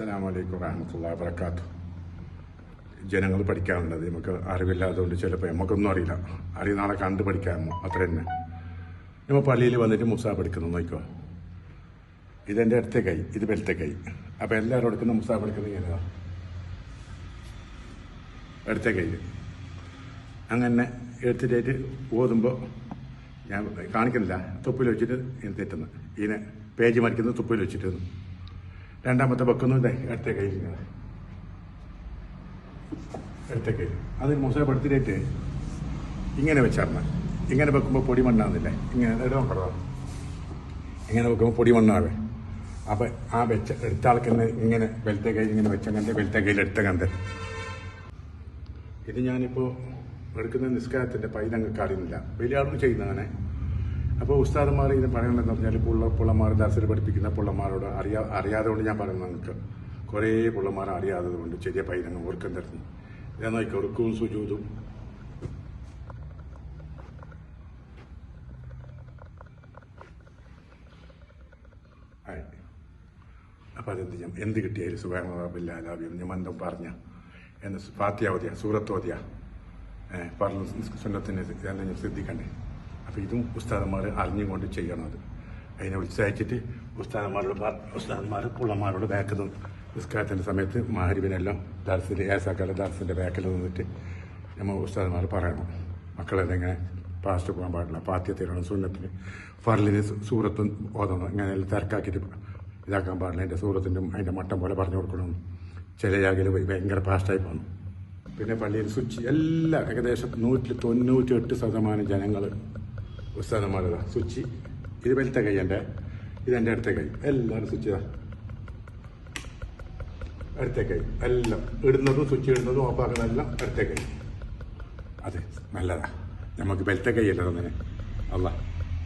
അസ്സലാമു വലൈക്കും വാഹമത്തുള്ള വബർക്കാത്തു ജനങ്ങൾ പഠിക്കാറുണ്ട്. നമുക്ക് അറിവില്ലാത്തതുകൊണ്ട് ചിലപ്പോൾ നമുക്കൊന്നും അറിയില്ല. അറിയുന്ന ആളെ കണ്ട് പഠിക്കാമോ? അത്ര തന്നെ. നമ്മൾ പള്ളിയിൽ വന്നിട്ട് മുസാ പഠിക്കുന്നു. നോക്കിക്കോ ഇതെന്റെ അടുത്ത കൈ ഇത് വലത്തെ കൈ. അപ്പോൾ എല്ലാവരും എടുക്കുന്ന മുസാ പഠിക്കുന്നത് ഇങ്ങനെയാണ് അടുത്ത കൈ. അങ്ങനെ എടുത്തിട്ടായിട്ട് ഓതുമ്പോൾ ഞാൻ കാണിക്കുന്നില്ല. തുപ്പിൽ വെച്ചിട്ട് തെറ്റുന്നു. ഇതിനെ പേജ് മറിക്കുന്നത് തുപ്പിൽ വെച്ചിട്ട്. രണ്ടാമത്തെ വെക്കുന്നു അടുത്ത കയ്യിൽ അടുത്ത കയ്യിൽ. അത് മുസപ്പെടുത്തിയിട്ട് ഇങ്ങനെ വെച്ചാർന്ന. ഇങ്ങനെ വെക്കുമ്പോൾ പൊടി മണ്ണാകുന്നില്ലേ ഇങ്ങനെ ഇടം ഇങ്ങനെ വെക്കുമ്പോൾ പൊടി മണ്ണാവേ. അപ്പം ആ വെച്ച എടുത്ത ആൾക്കെന്നെ ഇങ്ങനെ വെലത്തെ കയ്യിൽ ഇങ്ങനെ വെച്ച കണ്ട് വെലത്തെ കയ്യിൽ എടുത്ത കണ്ട്. ഇത് ഞാനിപ്പോൾ എടുക്കുന്ന നിസ്കാരത്തിന്റെ പൈതങ്ങൾക്ക് അറിയുന്നില്ല വലിയ ആളും ചെയ്യുന്നതാണ് അപ്പോൾ ഉസ്താദന്മാർ ഇത് പറയണമെന്ന് പറഞ്ഞാൽ പുള്ള പുള്ളമാർ ദർശനം പഠിപ്പിക്കുന്ന പുള്ളമാരോട് അറിയാ അറിയാതെ കൊണ്ട് ഞാൻ പറയുന്നത് നിങ്ങൾക്ക് കുറേ പുള്ളമാർ അറിയാത്തത് കൊണ്ട് ചെറിയ പൈതങ്ങൾ ഓർക്കം തരുന്നു ഞാൻ നോക്കി ഉറക്കവും സുജൂതും അപ്പം അതെന്ത് ചെയ്യാം? എന്ത് കിട്ടിയാലും ഞാൻ മന്ദം പറഞ്ഞ. എന്ന് ഫാത്തിയാവതിയ സൂറത്തോതിയ പറഞ്ഞു സ്വന്തത്തിന് ഇതെല്ലാം ഞാൻ ശ്രദ്ധിക്കണ്ടേ? അപ്പോൾ ഇതും ഉസ്താദന്മാർ അറിഞ്ഞുകൊണ്ട് ചെയ്യണം അത്. അതിനെ വിളിച്ചയച്ചിട്ട് ഉസ്താദന്മാരോട് ഉസ്താദന്മാർ പുള്ളന്മാരോട് ബാക്കിൽ നിസ്കാരത്തിന്റെ സമയത്ത് മാരിവിനെല്ലാം ദർസിന്റെ ഏസാക്കാരുടെ ദർസിന്റെ ബാക്കിൽ നിന്നിട്ട് നമ്മൾ ഉസ്താദന്മാർ പറയണം. മക്കളെല്ലാം പാസ്റ്റ് പോകാൻ പാടില്ല പാത്യ തരണം സുന്നത്തിന്. ഫർലിന് സൂറത്തും ഓതണം ഇങ്ങനെ തിരക്കാക്കിയിട്ട് ഇതാക്കാൻ പാടില്ല. അതിന്റെ സൂറത്തിന്റെ അതിന്റെ മട്ടം പോലെ പറഞ്ഞു കൊടുക്കണം. ചില ജാഗയിൽ ഭയങ്കര പാസ്റ്റായി പോകണം പിന്നെ. പള്ളിയിൽ സ്വിച്ച് എല്ലാം ഏകദേശം നൂറ്റി തൊണ്ണൂറ്റി എട്ട് ശതമാനം ജനങ്ങൾ ഉസ്താദന്മാരതാ സ്വിച്ച്. ഇത് വലുത്തെ കൈ എന്റെ. ഇത് എന്റെ അടുത്ത കൈ. എല്ലാവരും സ്വിച്ച് ഇതാ. അടുത്ത കൈ. എല്ലാം. ഇടുന്നതും സ്വിച്ച് ഇടുന്നതും ഓഫാക്കുന്നതെല്ലാം അടുത്തേ കൈ. അതെ നല്ലതാ. നമുക്ക് വലുത്തെ കൈ അല്ല തന്നെ. അല്ല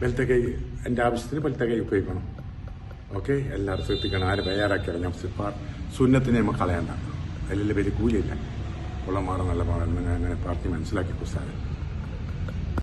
വലുത്തെ കൈ. എന്റെ ആവശ്യത്തിന് വലുത്തെ കൈ ഉപയോഗിക്കണം. ഓക്കെ? എല്ലാവരും ശ്രദ്ധിക്കണം. ആരും തയ്യാറാക്കിയാലും ഞാൻ സുന്നത്തിനെ നമുക്ക് കളയണ്ട. അതിൽ വലിയ കൂലിയില്ല. ഉള്ള നല്ല ഞാൻ അങ്ങനെ പാർട്ടി മനസ്സിലാക്കി പുസ്തകം